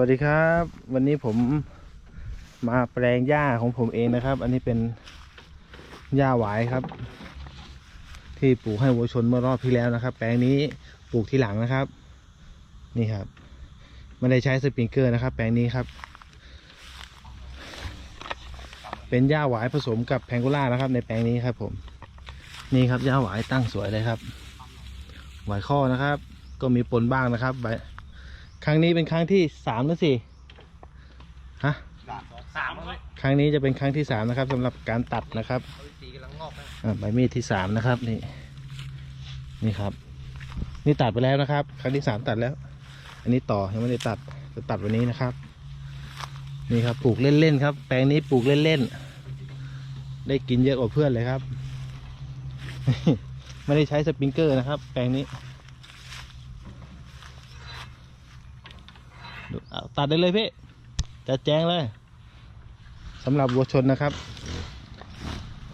วัสดีครับ วันนี้ผมมาแปลงหญ้าของผมเองนะครับ อันนี้เป็นหญ้าหวายครับ ที่ปลูกให้วัวชนเมื่อรอบที่แล้วนะครับ แปลงนี้ปลูกทีหลังนะครับ นี่ครับไม่ได้ใช้สปริงเกอร์นะครับ แปลงนี้ครับ เป็นหญ้าหวายผสมกับแพงโกล่านะครับ ในแปลงนี้ครับ ผม นี่ครับหญ้าหวายตั้งสวยเลยครับ หวายข้อนะครับ ก็มีปนบ้างนะครับใบ ครั้งนี้เป็นครั้งที่สามหรือสี่ฮะสามเลยครั้งนี้จะเป็นครั้งที่สามนะครับสำหรับการตัดนะครับสีกำลังงอกนะอ่าใบมีดที่สามนะครับนี่นี่ครับ นี่ตัดไปแล้วนะครับ ครั้งที่สามตัดแล้ว อันนี้ต่อยังไม่ได้ตัดจะตัดวันนี้นะครับ นี่ครับปลูกเล่นๆครับ แปลงนี้ปลูกเล่นๆได้กินเยอะกว่าเพื่อนเลยครับ ไม่ได้ใช้สปริงเกอร์นะครับ แปลงนี้ดูเอา ตัดได้เลยพี่จะแจ้งเลยสำหรับวัวชนนะครับ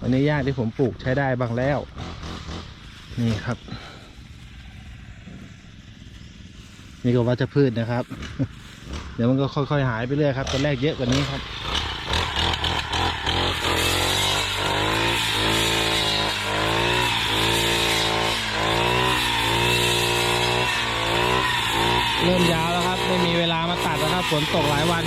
วันนี้หญ้าที่ผมปลูกใช้ได้บ้างแล้ว นี่ครับ นี่ก็วัชพืชนะครับ เดี๋ยวมันก็ค่อยๆหายไปเรื่อยครับตอนแรกเยอะกว่านี้ครับ ฝนตกหลายวัน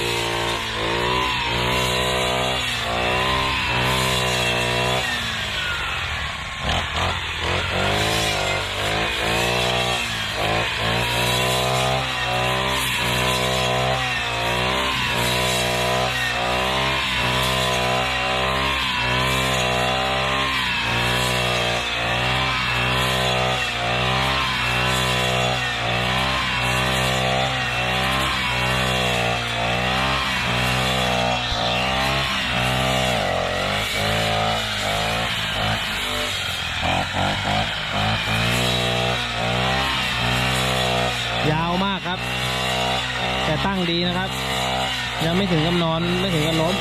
ดีนะครับ ยังไม่ถึงกับนอนไม่ถึงกับล้ม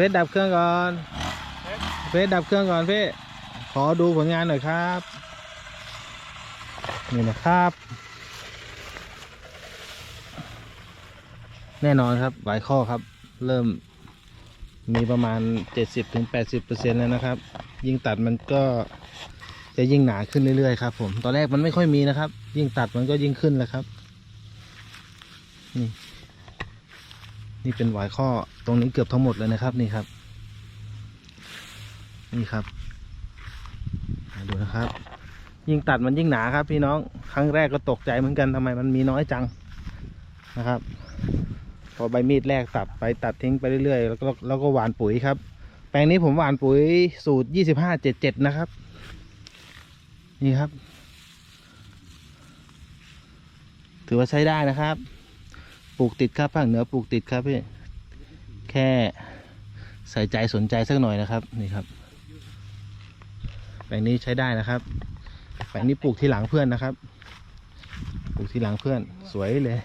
เฟสดับเครื่องก่อนเฟสดับเครื่องก่อนพี่ขอดูผลงานหน่อยครับ นี่นะครับ แน่นอนครับหลายข้อครับ เริ่มมีประมาณ 70-80%แล้วนะครับ ยิ่งตัดมันก็จะยิ่งหนาขึ้นเรื่อยๆครับผม ตอนแรกมันไม่ค่อยมีนะครับ ยิ่งตัดมันก็ยิ่งขึ้นแล้วครับ นี่ นี่เป็นหวายข้อตรงนี้เกือบทั้งหมดเลยนะครับนี่ครับ นี่ครับดูนะครับ ยิ่งตัดมันยิ่งหนาครับ พี่น้องครั้งแรกก็ตกใจเหมือนกันทำไมมันมีน้อยจังนะครับ พอใบมีดแรกตัดไปตัดทิ้งไปเรื่อยๆ แล้วก็แล้วก็หวานปุ๋ยครับ แปลงนี้ผมหวานปุ๋ยสูตรยี่สิบห้าเจ็ดเจ็ดนะครับ นี่ครับ ถือว่าใช้ได้นะครับ ปลูกติดครับภาคเหนือปลูกติดครับพี่แค่ใส่ใจสนใจสักหน่อยนะครับนี่ครับ แปลงนี้ใช้ได้นะครับ แปลงนี้ปลูกที่หลังเพื่อนนะครับ ปลูกที่หลังเพื่อนสวยเลย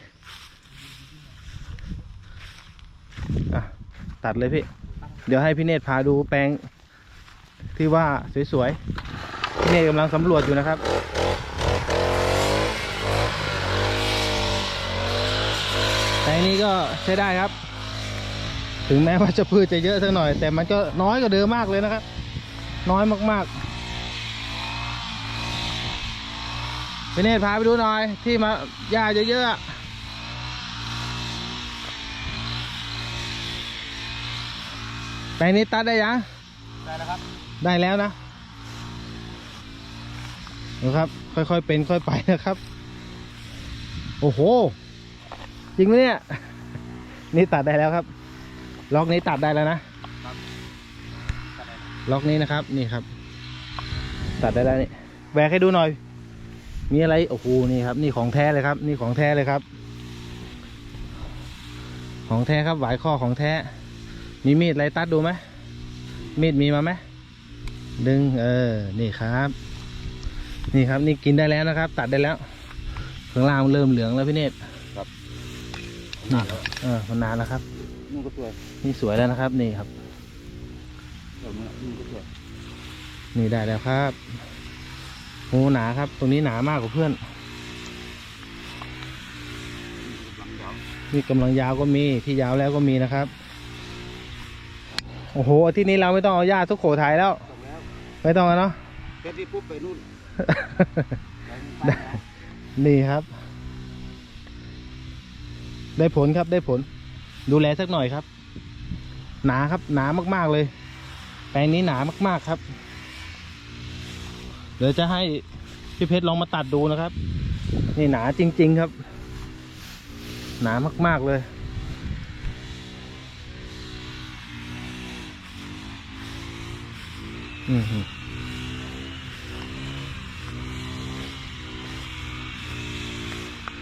อะตัดเลยพี่ เดี๋ยวให้พี่เนตรพาดูแปลงที่ว่าสวยๆพี่เนตรกำลังสำรวจอยู่นะครับ แปลง นี้ก็ใช้ได้ครับ ถึงแม้ว่าจะพืชจะเยอะสักหน่อย แต่มันก็น้อยกว่าเดิมมากเลยนะครับ น้อยมากๆพี่เนตรพาไปดูหน่อย ที่มาหญ้าเยอะๆอะแปลงนี้ตัดได้ยัง ได้แล้วครับ ได้แล้วนะนะครับ ค่อยๆเป็นค่อยไปนะครับ โอ้โห จริงไหมเนี่ย นี่ตัดได้แล้วครับ ล็อกนี้ตัดได้แล้วนะล็อกนี้นะครับ นี่ครับ ตัดได้แล้วนี่แหวกให้ดูหน่อย มีอะไรโอ้โหนี่ครับ นี่ของแท้เลยครับ นี่ของแท้เลยครับ ของแท้ครับหวายข้อของแท้ มีมีดอะไรตัดดูไหมมีดมีมาไหมดึงเออ นี่ครับ นี่ครับ นี่กินได้แล้วนะครับ ตัดได้แล้วข้างล่างมันเริ่มเหลืองแล้วพี่เนตร ครับนี่เออมันนานแล้วครับ นู่นก็สวยนี่สวยแล้วนะครับ นี่ครับเดี๋ยวนู้นนู่นก็สวยนี่ได้แล้วครับโอ้หนาครับ ตรงนี้หนามากกว่าเพื่อน หลังยาวนี่กำลังยาวก็มีที่ยาวแล้วก็มีนะครับ โอ้โหอาที่นี้เราไม่ต้องเอาหญ้าทุกโขถ่ายแล้วตรงแล้วไม่ต้องแล้วเนาะแค่ที่ปุ๊บไปนู่น ไปนู่นได้นี่ครับ ได้ผลครับได้ผล ดูแลสักหน่อยครับ หนาครับหนามากๆเลย แปลงนี้หนามากๆครับ เดี๋ยวจะให้พี่เพชรลองมาตัดดูนะครับ นี่หนาจริง ๆครับ หนามากๆเลยอือ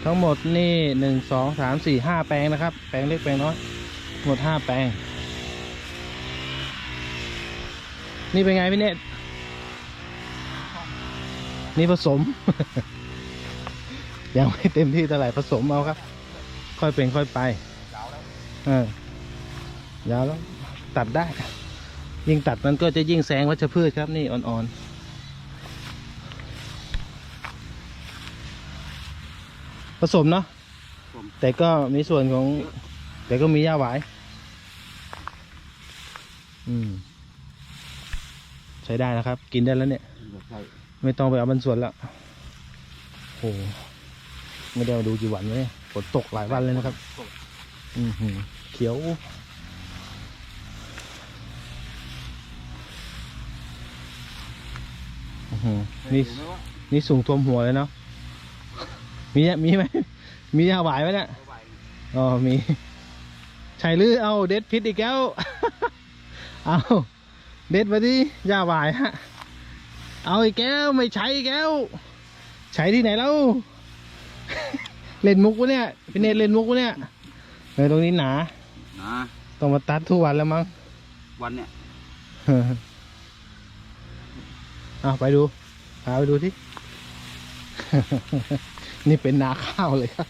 ทั้งหมดนี่หนึ่งสองสามสี่ห้าแปลงนะครับ แปลงเล็กแปลงน้อยหมดห้าแปลง นี่เป็นไงพี่เนตนี่ผสม ยังไม่เต็มที่เท่าไหร่ผสมเอาครับ ค่อยเป็นค่อยไปยาวแล้วเออยาวแล้วตัดได้ ยิ่งตัดมันก็จะยิ่งแซงวัชพืชครับนี่อ่อนๆ ผสมเนาะผม แต่ก็มีส่วนของ แต่ก็มีหญ้าหวาย อืม ใช้ได้นะครับ กินได้แล้วเนี่ย ใช่ไม่ต้องไปเอาบรรส่วนแล้วโอ้โหไม่ได้มาดูกี่วันเลยฝนตกหลายวันเลยนะครับ อือหือเขียว อื้อหือนี่เห็นไหมว่านี่สูงท่วมหัวเลยเนาะ มีอะมีไหมมียาหวายไหมเนี่ยเอาไว้อ๋อมีใช่หรือเอาเด็ดพิษอีกแล้วเอาเด็ดมาดิยาหวายฮะเอาอีกแก้วไม่ใช้อีกแก้วใช้ที่ไหนแล้ว เล่นมุกวะเนี่ยพี่เนตเล่นมุกวะเนี่ยเออตรงนี้หนานะต้องมาตัดทุกวันแล้วมั้งวันเนี่ยเอาไปดูพาไปดูที่ นี่เป็นนาข้าวเลยครับ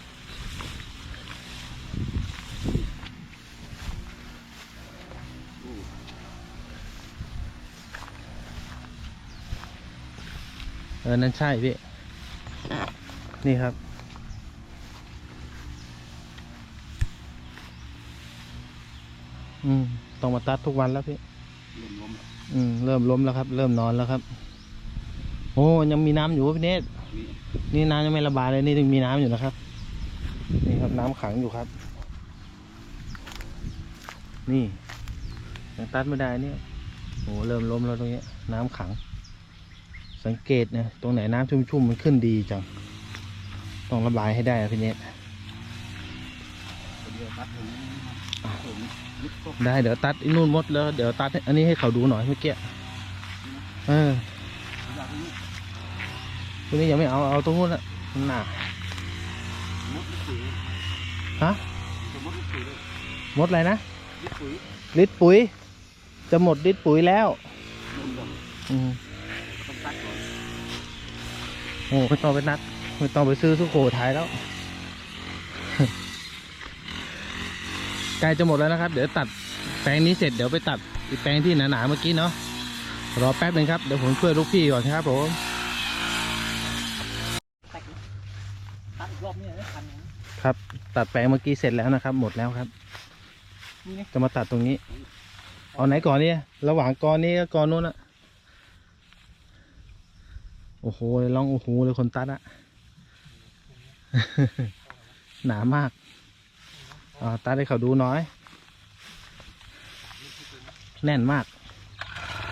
เออ นั่นใช่พี่ นี่ครับ อืม ต้องมาตัดทุกวันแล้วพี่เริ่มล้มแล้วอืม เริ่มล้มแล้วครับ เริ่มนอนแล้วครับ โอ้ ยังมีน้ำอยู่พี่เนตรมี นี่น้ำยังไม่ระบายเลยนี่ยังมีน้ำอยู่นะครับ นี่ครับน้ำขังอยู่ครับ นี่ยังตัดไม่ได้เนี่ยโอ้เริ่มล้มแล้วตรงนี้น้ำขัง สังเกตนะตรงไหนน้ำชุ่มๆมันขึ้นดีจังต้องระบายให้ได้พี่เนตได้เดี๋ยวตัดอ้นู่นมดแล้ว เดี๋ยวตัดอันนี้ให้เขาดูหน่อยเมื่อกี้เอออยา ตรงนี้ยังไม่เอา เอาตรงนู้นละนหนาฮะมดเลยหมดอะไรนะลิตรปุ๋ย จะหมดลิตรปุ๋ยแล้วอืมโอ้ไม่ต้องไปนัดไม่ต้องไปซื้อสุโขทัยแล้วใกล้จะหมดแล้วนะครับ เดี๋ยวตัดแปลงนี้เสร็จเดี๋ยวไปตัดอีกแปลงที่หนาๆเมื่อกี้เนาะรอแป๊บหนึ่งครับ เดี๋ยวผมช่วยลูกพี่ก่อนครับผม ตัดตัดอีก รอบนี้นะทันนะครับ ตัดแปลงเมื่อกี้เสร็จแล้วนะครับ หมดแล้วครับนี่ไงจะมาตัดตรงนี้ เอาไหนก่อนเนี่ยระหว่างกอนนี้กับกอนนู้นอะโอ้โหลองโอ้โหเลยคนตัดอะหนามากอ่าตัดให้เขาดูหน้อย แน่นมาก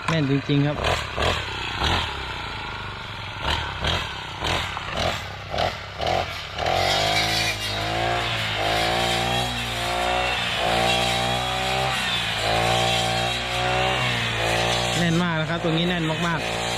แน่นจริง ๆ ครับ แน่นมากนะครับ ต รงนี้แน่นมากๆ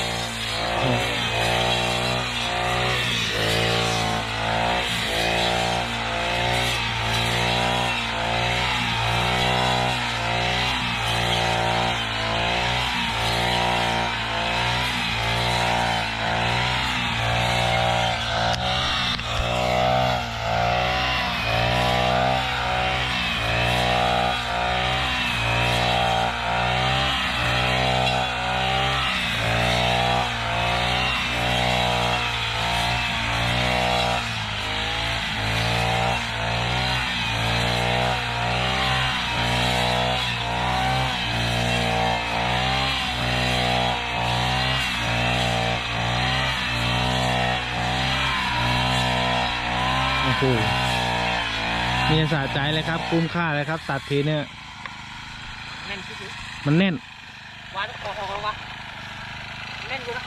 โอ้โหมีสะใจเลยครับ คุ้มค่าเลยครับ ตัดทีเนี่ย แน่นที่สุดมันแน่นวางออกออกวะแน่นอยู่นะ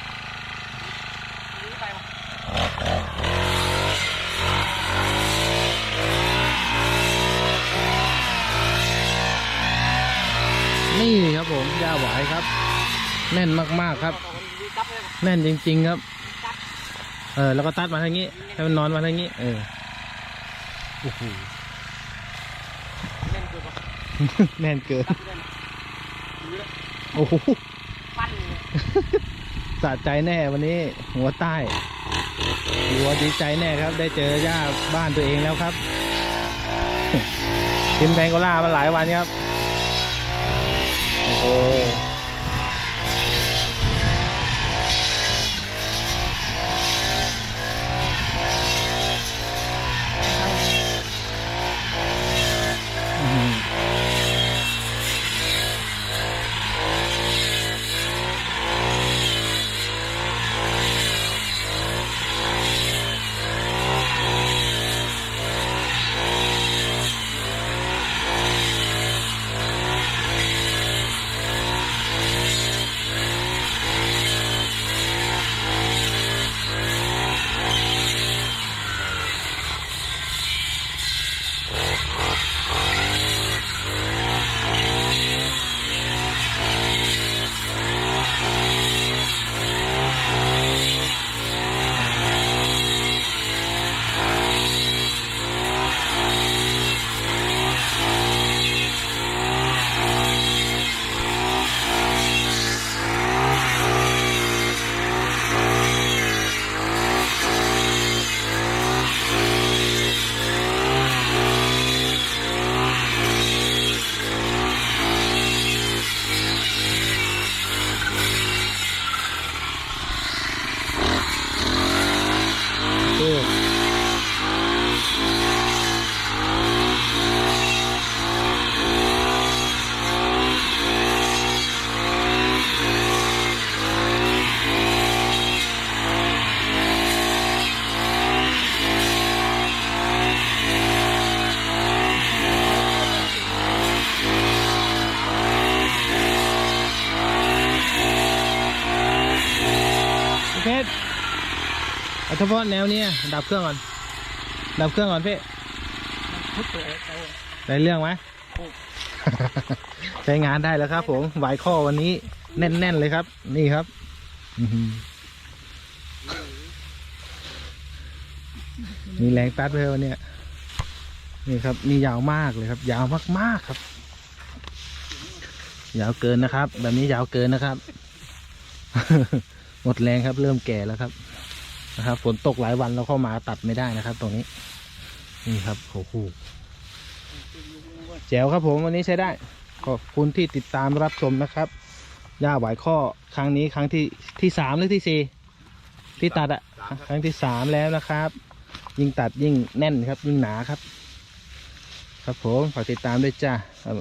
นี่ไปวะนี่ครับผมยาหวายครับ แน่นมากๆครับออกมันดีจับเลยแน่นจริง ๆ ครับจับ เออแล้วก็ตัดมาทางนี้ให้มันนอนมาทางนี้ เออ โอ้โหแน่นเกินวะแน่นเกินตัดเลยนะถือเลยโอ้โหปั้นเลยสะใจแน่วันนี้ หัวใต้ หัวดีใจแน่ครับ ได้เจอย่าบ้านตัวเองแล้วครับ กินแพงโกล่ามาหลายวันครับ โอ้โห เอาเฉพาะแนวเนี้ยดับเครื่องก่อน ดับเครื่องก่อนพี่ทุบเลยเอาได้เรื่องไหมโอ้ใช้งานได้แล้วครับ ผมหวายข้อวันนี้ แน่น ๆ เลยครับ นี่ครับอื้อหือมีแรงตัดเพิ่มวันเนี้ยนี่ครับ นี่ยาวมากเลยครับ ยาวมากๆครับ ยาวเกินนะครับ แบบนี้ยาวเกินนะครับ หมดแรงครับ เริ่มแก่แล้วครับ นะครับฝนตกหลายวันเราเข้ามาตัดไม่ได้นะครับ ตรงนี้ นี่ครับโอ้โหแจ๋วครับผมวันนี้ใช้ได้ ขอบคุณที่ติดตามรับชมนะครับย่าหวายข้อครั้งนี้ครั้งที่ที่สามหรือที่สี่ที่ตัดอะครั้งที่สามแล้วนะครับ ยิ่งตัดยิ่งแน่นครับ ยิ่งหนาครับ ครับผมฝากติดตามด้วยจ้าครับ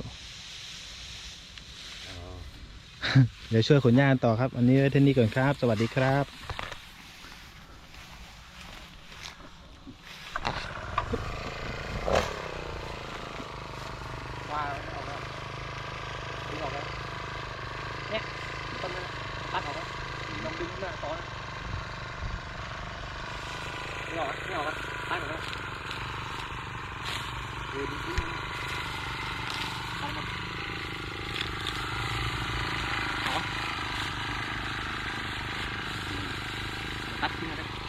เดี๋ยวช่วยขนย่านต่อครับ อันนี้ไว้เท่านี้ก่อนครับ สวัสดีครับ ว่าออกแล้วดึงออกแล้วเนี่ยต้นนั้นตัดออกแล้วลองดึงหน้าต่อนะดึงออกไม่ออกตัดออกแล้วเดี๋ยวดึงดึงตัดมัน เ